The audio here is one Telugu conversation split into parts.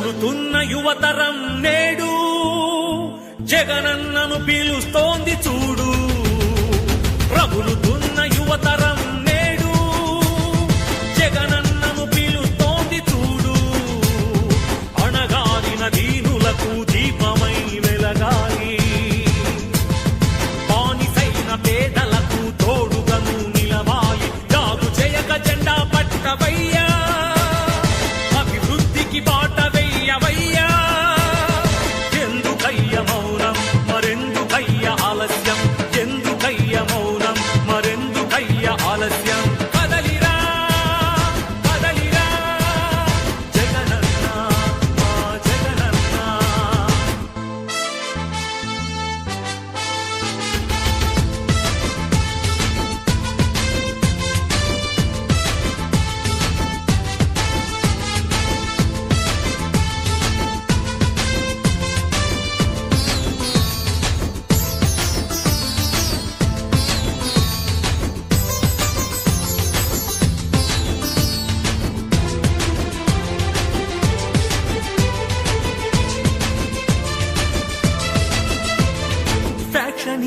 రగులుతున్న యువతరం నేడు జగనన్నను పీలుస్తోంది చూడు. రగులుతున్న యువతరం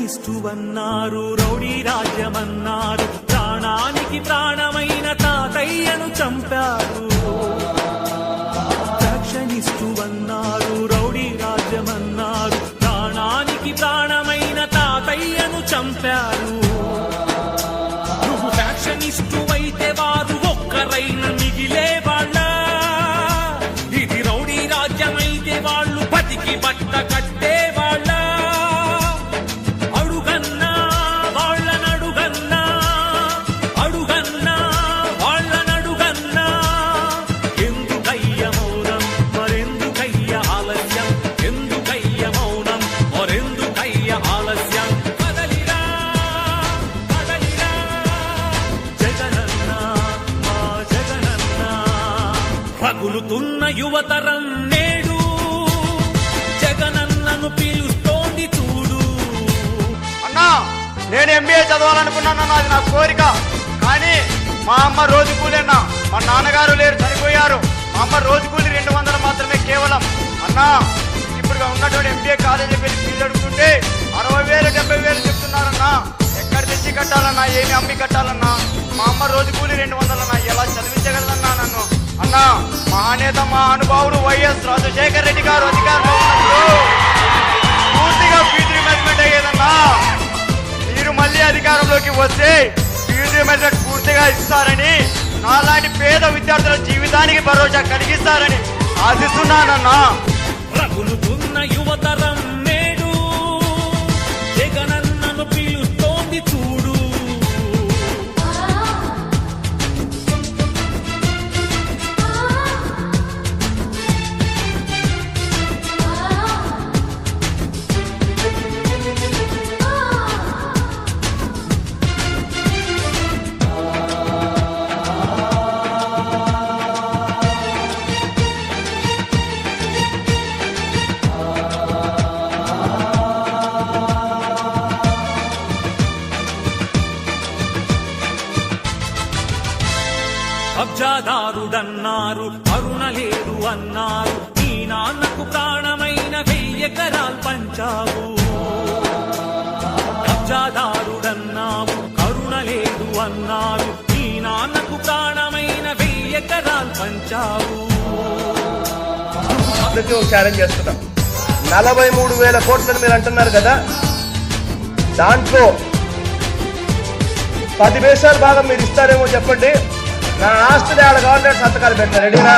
ఫ్యాక్షనిస్టు రౌడీ రాజ్యమన్నారు ప్రాణానికి ప్రాణమైన తాతయ్యను చంపారు. పగులుతున్న యువతరం నేడు జగనన్నను పిలుస్తోంది చూడు. అన్నా నేను ఎంబీఏ చదవాలనుకున్నాను అది నా కోరిక. కానీ మా అమ్మ రోజు కూలేనా మా నాన్నగారు లేరు చనిపోయారు. మా అమ్మ రోజు కూలి రెండు వందలు మాత్రమే కేవలం. అన్నా ఇప్పుడు ఉన్నటువంటి ఎంబీఏ కాలేజీకి వెళ్ళి ఫీజు అడుగుతుంటే అరవై వేలు డెబ్బై వేలు చెప్తున్నారన్నా. ఎక్కడ తెచ్చి కట్టాలన్నా ఏమి అమ్మి కట్టాలన్నా? మా అమ్మ రోజు కూలి రెండు వందలన్నా ఎలా చదివించగలదన్నా? అన్నా మహానేత మహానుభావుడు వైఎస్ రాజశేఖర రెడ్డి గారు అధికారంలో పూర్తిగా ఫీజు రిమెంట్మెంట్ అయ్యేదన్నా మీరు మళ్ళీ అధికారంలోకి వస్తే ఫీజు రిమెంట్మెంట్ పూర్తిగా ఇస్తారని నాలాంటి పేద విద్యార్థుల జీవితానికి భరోసా కలిగిస్తారని ఆశిస్తున్నానన్నా. రగులుతున్న యువతరం కబ్జాదారుడన్నారు కరుణ లేదు అన్నారు. నీ నాన్నకు ప్రాణమైన వెయ్యెకరాలు పంచావు. కబ్జాదారుడన్నావు కరుణ లేదు అన్నారు. నీ నాన్నకు ప్రాణమైన వెయ్యెకరాలు పంచావు. ఛాలెంజ్ చేస్తున్నాం. నలభై మూడు వేల కోట్లని మీరు అంటున్నారు కదా? దాంట్లో పది వేషాల భాగం మీరు ఇస్తారేమో చెప్పండి. నా ఆస్తులు ఆడ గవర్నమెంట్ సంతకాలు పెట్టారు రెడీనా?